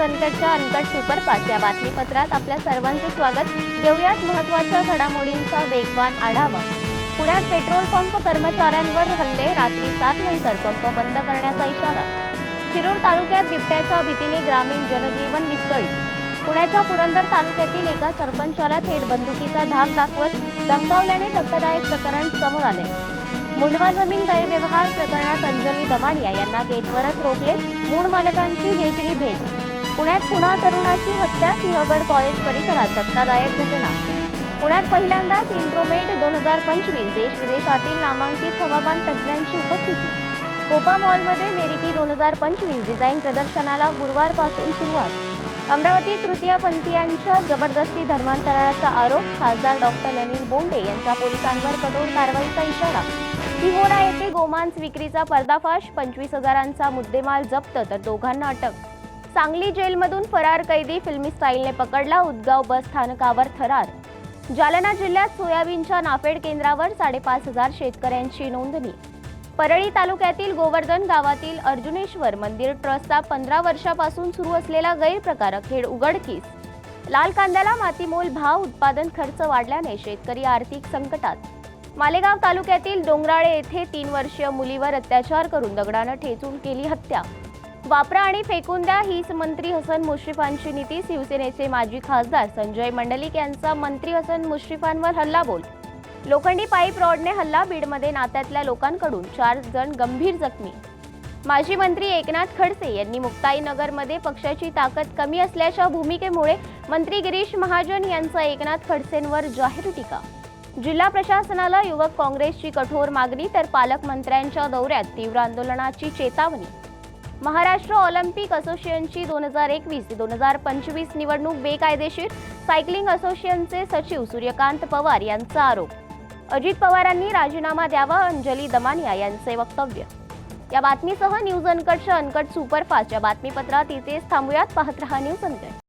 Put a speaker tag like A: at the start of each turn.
A: अनकटच्या uncut superfast या बातमीपत्रात आपल्या सर्वांचे स्वागत. घेऊयात महत्त्वाच्या घडामोडींचा वेगवान आढावा. पुण्यात पेट्रोल पंप कर्मचाऱ्यांवर हल्ले रात्री सात नंतर पंप बंद करण्याचा इशारा. शिरूर तालुक्यात बिबट्याच्या भीतीने ग्रामीण जनजीवन विस्कळीत. पुण्याच्या पुरंदर तालुक्यातील एका सरपंचाला थेट बंदुकीचा धाक दाखवत दमकावल्याने धक्कादायक प्रकरण समोर आले. मुंडवा जमीन गैरव्यवहार प्रकरणात अंजली दमानिया यांना गेटवरच रोखले. मूळ मालकांची घेतली भेट. पुण्यात पुन्हा तरुणाची हत्या सिंहगड कॉलेज परिसरात धक्कादायक घटना. पुण्यात पहिल्यांदाच इंट्रोमेट दोन हजार पंचवीस देश विदेशातील नामांकित हवामान तज्ज्ञांची उपस्थिती. कोपा मॉलमध्ये मेरिकी दोन हजार पंचवीस डिझाईन प्रदर्शनाला गुरुवारपासून सुरुवात. अमरावती तृतीयपंथीयांच्या जबरदस्ती धर्मांतराचा आरोप खासदार डॉक्टर अनिल बोंडे यांचा पोलिसांवर कठोर कारवाईचा इशारा. सिहोरा येथे गोमांस विक्रीचा पर्दाफाश पंचवीस हजारांचा मुद्देमाल जप्त तर दोघांना अटक. सांगली जेलमधून फरार कैदी फिल्मी स्टाईलने पकडला उदगाव बस स्थानकावर थरार. जालना जिल्ह्यात सोयाबीनच्या नाफेड केंद्रावर साडेपाच हजार शेतकऱ्यांची नोंदणी. परळी तालुक्यातील गोवर्धन गावातील अर्जुनेश्वर मंदिर ट्रस्टचा पंधरा वर्षापासून सुरू असलेला गैरप्रकार अखेर उघडकीस. लाल कांद्याला मातीमोल भाव उत्पादन खर्च वाढल्याने शेतकरी आर्थिक संकटात. मालेगाव तालुक्यातील डोंगराळे येथे तीन वर्षीय मुलीवर अत्याचार करून दगडानं ठेचून केली हत्या. वापरा आणि फेकून द्या हीच मंत्री हसन मुश्रीफांची नीती. शिवसेनेचे माजी खासदार संजय मंडलिक यांचा मंत्री हसन मुश्रीफांवर हल्लाबोल लोखंडी पाईप रॉडने हल्ला. बीडमध्ये नात्यातल्या लोकांकडून चार जण गंभीर जखमी. माजी मंत्री एकनाथ खडसे यांनी मुक्ताईनगरमध्ये पक्षाची ताकद कमी असल्याच्या भूमिकेमुळे मंत्री गिरीश महाजन यांचा एकनाथ खडसेंवर जाहीर टीका. जिल्हा प्रशासनाला युवक काँग्रेसची कठोर मागणी तर पालकमंत्र्यांच्या दौऱ्यात तीव्र आंदोलनाची चेतावणी. महाराष्ट्र ऑलिम्पिक असोसिएशनची दोन हजार एकवीस ते दोन हजार पंचवीस निवडणूक बेकायदेशीर सायकलिंग असोसिएशनचे सचिव सूर्यकांत पवार यांचा आरोप. अजित पवारांनी राजीनामा द्यावा अंजली दमानिया यांचे वक्तव्य. या बातमीसह न्यूज अनकटच्या अनकट सुपरफास्ट या बातमीपत्रात इथेच थांबूयात पाहत रहा न्यूज अनकट.